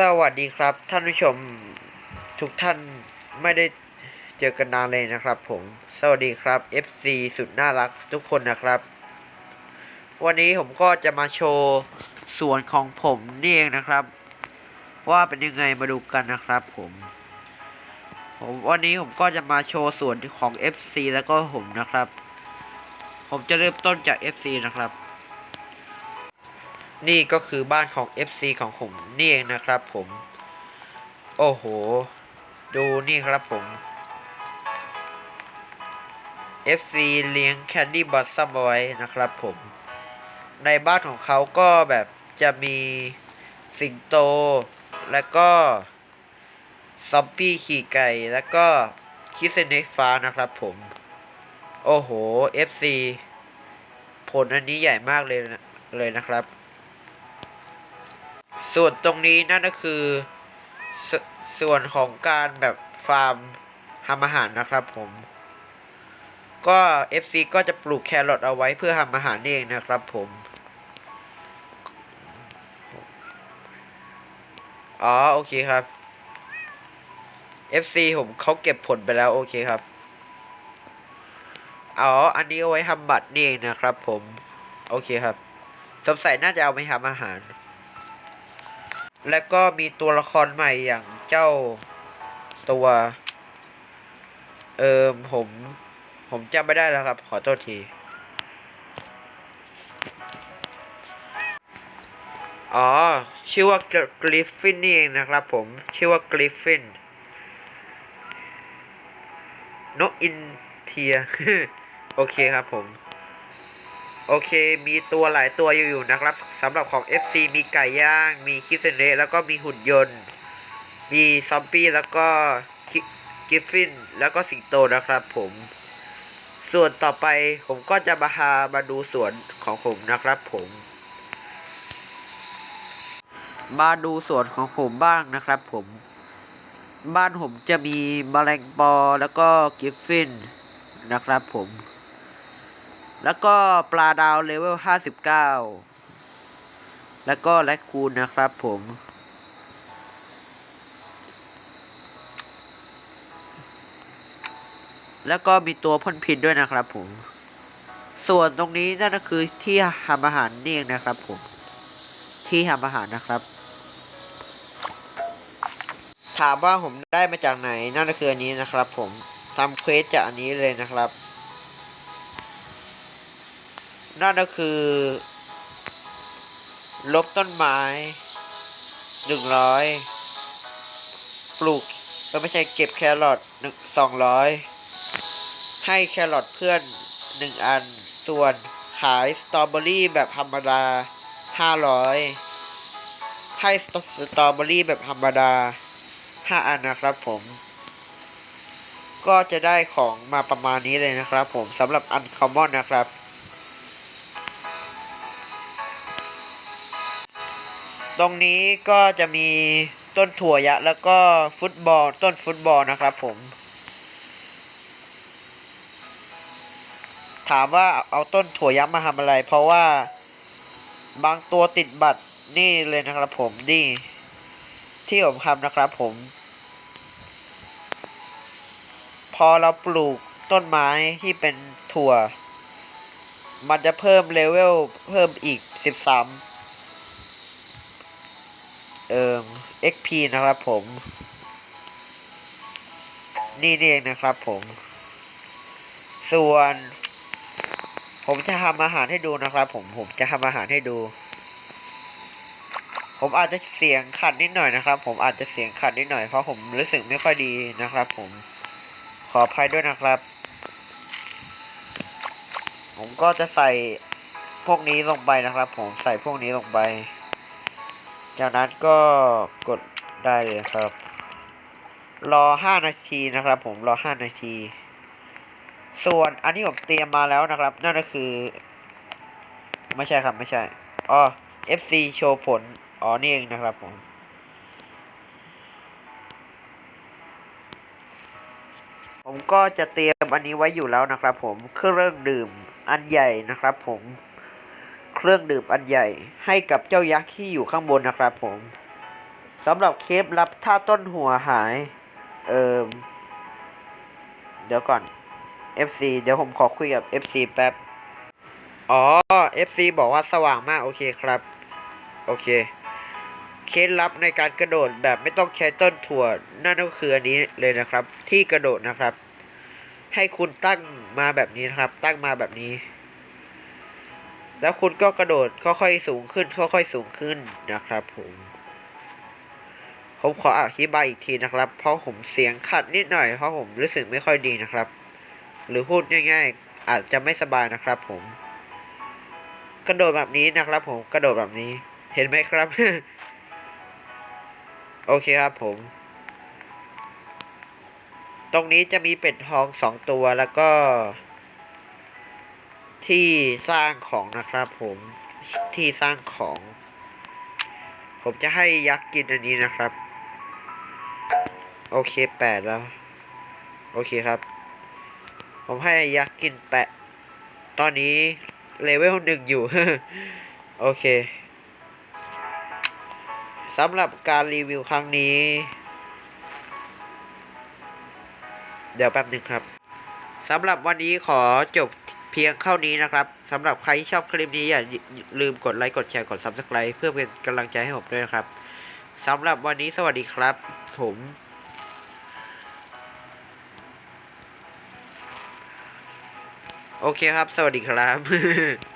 สวัสดีครับท่านผู้ชมทุกท่านไม่ได้เจอกันนานเลยนะครับผม สวัสดีครับ FC สุดน่ารักทุกคนนะครับ วันนี้ผมก็จะมาโชว์สวนของผมนี่เองนะครับ ว่าเป็นยังไงมาดูกันนะครับผมผมวันนี้ผมก็จะมาโชว์สวนของ FC แล้วก็ผมนะครับ ผมจะเริ่มต้นจาก FC นะครับ นี่ก็คือบ้านของ FC ของผมนี่เองนะครับผม โอ้โห ดูนี่ครับผม FC เลี้ยงแคนดี้บอสซัมไว้นะครับผม ในบ้านของเขาก็แบบจะมีสิงโต แล้วก็ซอมบี้ขี่ไก่ แล้วก็คิสเนฟ้านะครับผม โอ้โห FC ผลอันนี้ใหญ่มากเลยนะเลยนะครับ ส่วนตรงนี้นั่นก็คือสส่วนของการแบบฟาร์มทำอาหารนะครับผม ก็ FC ก็จะปลูกแครอทเอาไว้เพื่อทำอาหารเองนะครับผมอ๋อโอเคครับ FC ผมเขาเก็บผลไปแล้วโอเคครับ อ๋อ อันนี้เอาไว้ทำบัตรนี่เองนะครับผม โอเคครับ สงสัยน่าจะเอาไปทำอาหาร และก็มีตัวละครใหม่อย่างเจ้าตัว เอิมผม ผมจำไม่ได้แล้วครับ ขอโทษที อ๋อ ชื่อว่ากริฟฟินนี่เองนะครับผม ชื่อว่ากริฟฟินนกอินเทีย โอเคครับผม โอเค มีตัวหลายตัวอยู่นะครับสำหรับของ FC มีไก่ย่าง มีคิสเซเนะแล้วก็มีหุ่นยนต์ มีซอมบี้แล้วก็กิฟฟิน แล้วก็สิงโตนะครับผม ส่วนต่อไปผมก็จะมาพามาดูสวนของผมนะครับผม มาดูสวนของผมบ้างนะครับผม บ้านผมจะมีแมลงปอแล้วก็กิฟฟินนะครับผม แล้วก็ปลาดาวเลเวลห้าสิบเก้าแล้วก็แรคคูนนะครับผม แล้วก็มีตัวพ่นพิษด้วยนะครับผม ส่วนตรงนี้นั่นก็คือที่ทำอาหารนี่เองนะครับผม ที่ทำอาหารนะครับ ถามว่าผมได้มาจากไหนนั่นก็คืออันนี้นะครับผมทำเควสจากอันนี้เลยนะครับ นั่นก็คือ ลบต้นไม้หนึ่งร้อยปลูกเออไม่ใช่เก็บแครอทหนึ่งสองร้อยให้แครอทเพื่อนหนึ่งอัน ส่วนขายสตรอเบอรี่แบบธรรมดาห้าร้อยให้สตรอเบอรี่แบบธรรมดาห้าอันนะครับผม ก็จะได้ของมาประมาณนี้เลยนะครับผมสำหรับอันคอมมอนนะครับ ตรงนี้ก็จะมีต้นถั่วยักษ์แล้วก็ฟุตบอลต้นฟุตบอลนะครับผม ถามว่าเอาต้นถั่วยักษ์มาทำอะไร เพราะว่าบางตัวติดบัตรนี่เลยนะครับผมนี่ที่ผมทำนะครับผม พอเราปลูกต้นไม้ที่เป็นถั่ว มันจะเพิ่มเลเวลเพิ่มอีกสิบสาม เอ่อ XP นะครับผมนี่นี่เองนะครับผม ส่วน ผมจะทำอาหารให้ดูนะครับผม ผมจะทำอาหารให้ดู ผมอาจจะเสียงขัดนิดหน่อยนะครับ ผมอาจจะเสียงขัดนิดหน่อยเพราะผมรู้สึกไม่ค่อยดีนะครับผม ขออภัยด้วยนะครับ ผมก็จะใส่พวกนี้ลงไปนะครับ ผมใส่พวกนี้ลงไป จากนั้นก็กดได้เลยครับ รอห้านาทีนะครับ ผมรอห้านาที ส่วนอันนี้ผมเตรียมมาแล้วนะครับ นั่นก็คือ ไม่ใช่ครับไม่ใช่อ๋อ FC โชว์ผล อ๋อ นี่เองนะครับผมผมก็จะเตรียมอันนี้ไว้อยู่แล้วนะครับผมเครื่องดื่มอันใหญ่นะครับผม รื่องดื่มอันใหญ่ให้กับเจ้ายักษ์ที่อยู่ข้างบนนะครับผมสำหรับเคปรับถ้าต้นหัวหาย เอิมเดี๋ยวก่อน FC เดี๋ยวผมขอคุยกับ FC แป๊บ อ๋อ FC บอกว่าสว่างมาก โอเคครับ โอเค เคล็ดลับในการกระโดดแบบไม่ต้องใช้ต้นถั่ว นั่นก็คืออันนี้เลยนะครับ ที่กระโดดนะครับ ให้คุณตั้งมาแบบนี้นะครับ ตั้งมาแบบนี้ แล้วคุณก็กระโดดค่อยๆสูงขึ้นค่อยๆสูงขึ้นนะครับผมผมขออธิบายอีกทีนะครับ เพราะผมเสียงขัดนิดหน่อยเพราะผมรู้สึกไม่ค่อยดีนะครับ หรือพูดง่ายๆ อาจจะไม่สบายนะครับ ผม กระโดดแบบนี้นะครับ ผมกระโดดแบบนี้ เห็นไหมครับ โอเคครับผม ตรงนี้จะมีเป็ดทองสองตัวแล้วก็ ที่สร้างของนะครับผมที่สร้างของ ผมจะให้ยักษ์กินอันนี้นะครับ โอเคแปดแล้ว โอเคครับ ผมให้ยักษ์กินแปะ ตอนนี้เลเวลหนึ่งอยู่ โอเคสำหรับการรีวิวครั้งนี้ เดี๋ยวแป๊บหนึ่งครับสำหรับวันนี้ขอจบ เพียงเท่านี้นะครับสำหรับใครที่ชอบคลิปนี้อย่าลืมกดไลค์กดแชร์กด Subscribe เพื่อเป็นกำลังใจให้ผมด้วยนะครับสำหรับวันนี้สวัสดีครับ ผมโอเคครับ สวัสดีครับ